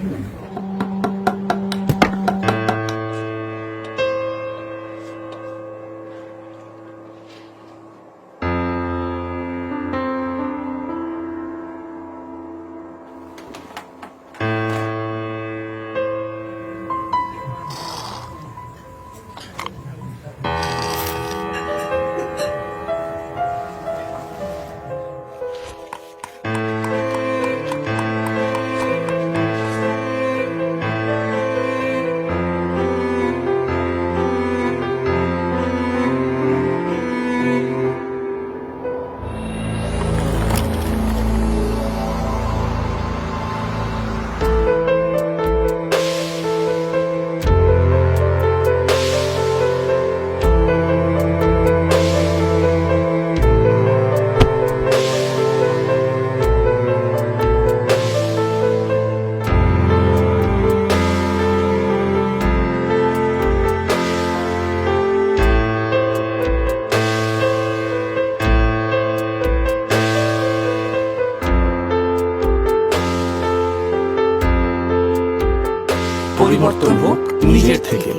segment. পরিবর্তন হোক নিজের থেকে।